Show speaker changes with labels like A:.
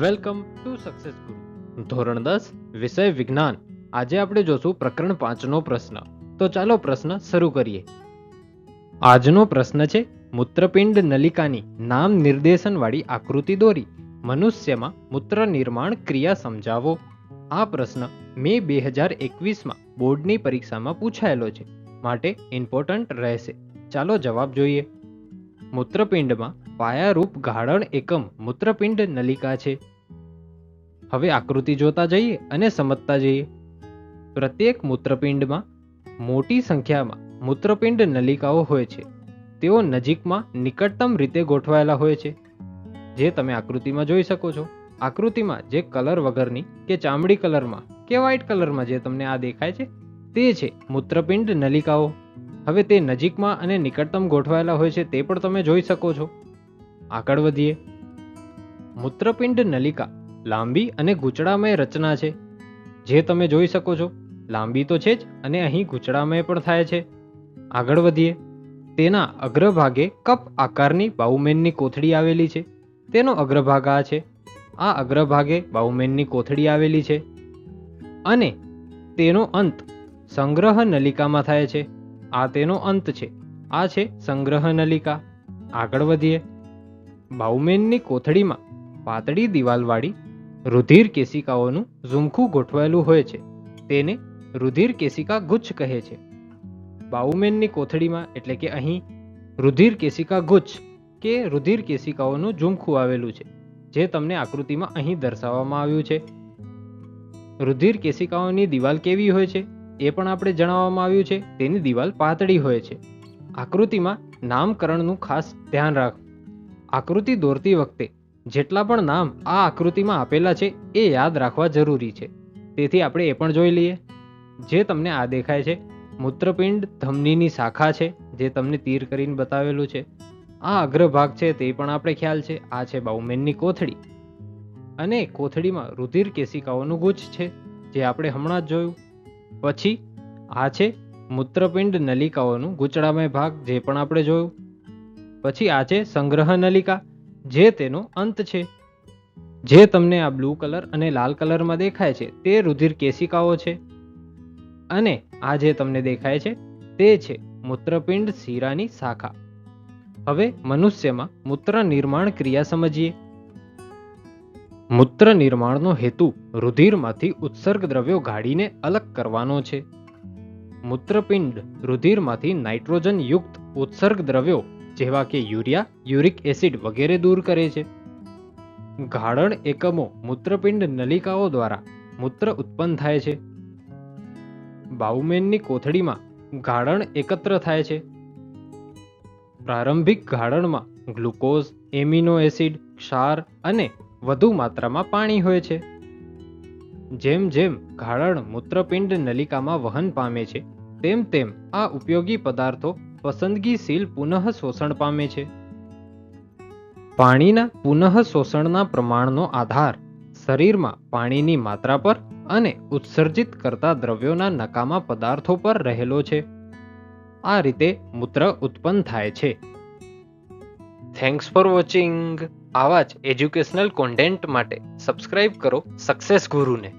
A: Welcome to success ગુરુ ધોરણ દસ, વિષય વિજ્ઞાન. આજે આપણે જોશું પ્રકરણ પાંચનો પ્રશ્ન. તો ચાલો પ્રશ્ન શરૂ કરીએ. આજનો પ્રશ્ન છે, મૂત્રપિંડ નલિકાની નામ નિર્દેશનવાળી આકૃતિ દોરી. મનુષ્યમાં મૂત્ર નિર્માણ ક્રિયા સમજાવો. આ પ્રશ્ન મે બે હજાર એકવીસમાં બોર્ડની પરીક્ષામાં પૂછાયેલો છે. માટે ઇમ્પોર્ટન્ટ રહેશે. ચાલો જવાબ જોઈએ. મૂત્રપિંડમાં પાયારૂપ ગાળણ એકમ મૂત્રપિંડ નલિકા છે. હવે આકૃતિ જોતા જઈએ અને સમજતા જઈએ. પ્રત્યેક મૂત્રપિંડમાં મોટી સંખ્યામાં મૂત્રપિંડ નલિકાઓ હોય છે. તેઓ નજીકમાં નિકટતમ રીતે ગોઠવાયેલા હોય છે. જે તમે આકૃતિમાં જોઈ શકો છો. આકૃતિમાં જે કલર વગરની કે ચામડી કલરમાં કે વ્હાઇટ કલરમાં જે તમને આ દેખાય છે, તે છે મૂત્રપિંડ નલિકાઓ. હવે તે નજીકમાં અને નિકટતમ ગોઠવાયેલા હોય છે તે પણ તમે જોઈ શકો છો. આગળ વધીએ. મૂત્રપિંડ નલિકા, લાંબી અને ગૂંચળામય રચના છે. જે તમે જોઈ શકો છો, લાંબી તો છે જ અને અહીં ગૂંચળામય પણ થાય છે. આગળ વધીએ. તેના અગ્રભાગે કપ આકારની બાઉમેનની કોથળી આવેલી છે. તેનો અગ્રભાગ આ છે. આ અગ્રભાગે બાઉમેનની કોથળી આવેલી છે. અને તેનો અંત સંગ્રહ નલિકામાં થાય છે. આ તેનો અંત છે. આ છે સંગ્રહ નલિકા. આગળ વધીએ. બાઉમેનની કોથળીમાં પાતળી દિવાલવાળી રુધિર કેશિકાઓનું ઝુમખું ગોઠવાયેલું હોય છે. તેને રુધિર કેશિકા ગુચ્છ કહે છે. બાઉમેનની કોથળીમાં એટલે કે અહીં રુધિર કેશિકા ગુચ્છ કે રુધિર કેશિકાઓનું ઝુમખું આવેલું છે, જે તમને આકૃતિમાં અહીં દર્શાવવામાં આવ્યું છે. રુધિર કેશિકાઓની દિવાલ કેવી હોય છે, એ પણ આપણે જણાવવામાં આવ્યું છે. તેની દિવાલ પાતળી હોય છે. આકૃતિમાં નામકરણનું ખાસ ધ્યાન રાખ. આકૃતિ દોરતી વખતે જેટલા પણ નામ આ આકૃતિમાં આપેલા છે એ યાદ રાખવા જરૂરી છે. તેથી આપણે એ પણ જોઈ લઈએ. જે તમને આ દેખાય છે, મૂત્રપિંડ ધમનીની શાખા છે, જે તમને તીર કરીને બતાવેલું છે. આ અગ્રભાગ છે તે પણ આપણે ખ્યાલ છે, આ છે બાઉમેનની કોથળી. અને કોથળીમાં રુધિર કેશિકાઓનું ગુચ્છ છે, જે આપણે હમણાં જ જોયું. પછી આ છે મૂત્રપિંડ નલિકાઓનું ગુચડામય ભાગ, જે પણ આપણે જોયું. પછી આ છે સંગ્રહ નલિકા જે તેનો અંત છે. જે તમને આ બ્લુ કલર અને લાલ કલરમાં દેખાય છે, તે રુધિર કેશિકાઓ છે. અને આ જે તમને દેખાય છે, તે છે મૂત્રપિંડ શીરાની શાખા. હવે મનુષ્યમાં મૂત્ર નિર્માણ ક્રિયા સમજીએ. મૂત્ર નિર્માણનો હેતુ રુધિરમાંથી ઉત્સર્ગ દ્રવ્યો ગાળીને અલગ કરવાનો છે. મૂત્રપિંડ રુધિરમાંથી નાઇટ્રોજનયુક્ત ઉત્સર્ગ દ્રવ્યો જેવા કે યુરિયા, યુરિક એસિડ વગેરે દૂર કરે છે. ગાળણ એકમો મૂત્રપિંડ નલિકાઓ દ્વારા મૂત્ર ઉત્પન્ન થાય છે. બાઉમેનની કોથળીમાં ગાળણ એકત્ર થાય છે. પ્રારંભિક ગાળણમાં ગ્લુકોઝ, એમિનો એસિડ, ક્ષાર અને વધુ માત્રામાં પાણી હોય છે. જેમ જેમ ગાળણ મૂત્રપિંડ નલિકામાં વહન પામે છે, તેમ તેમ આ ઉપયોગી પદાર્થો પસંદગીશીલ પુનઃ શોષણ પામે છે. પાણીના પુનઃ શોષણના પ્રમાણનો આધાર શરીરમાં પાણીની માત્રા પર અને ઉત્સર્જિત કરતા દ્રવ્યોના નકામા પદાર્થો પર રહેલો છે. આ રીતે મૂત્ર ઉત્પન્ન થાય છે. થેન્ક્સ ફોર વોચિંગ આવા જ એજ્યુકેશનલ કોન્ટેન્ટ માટે સબસ્ક્રાઇબ કરો સક્સેસ ગુરુને.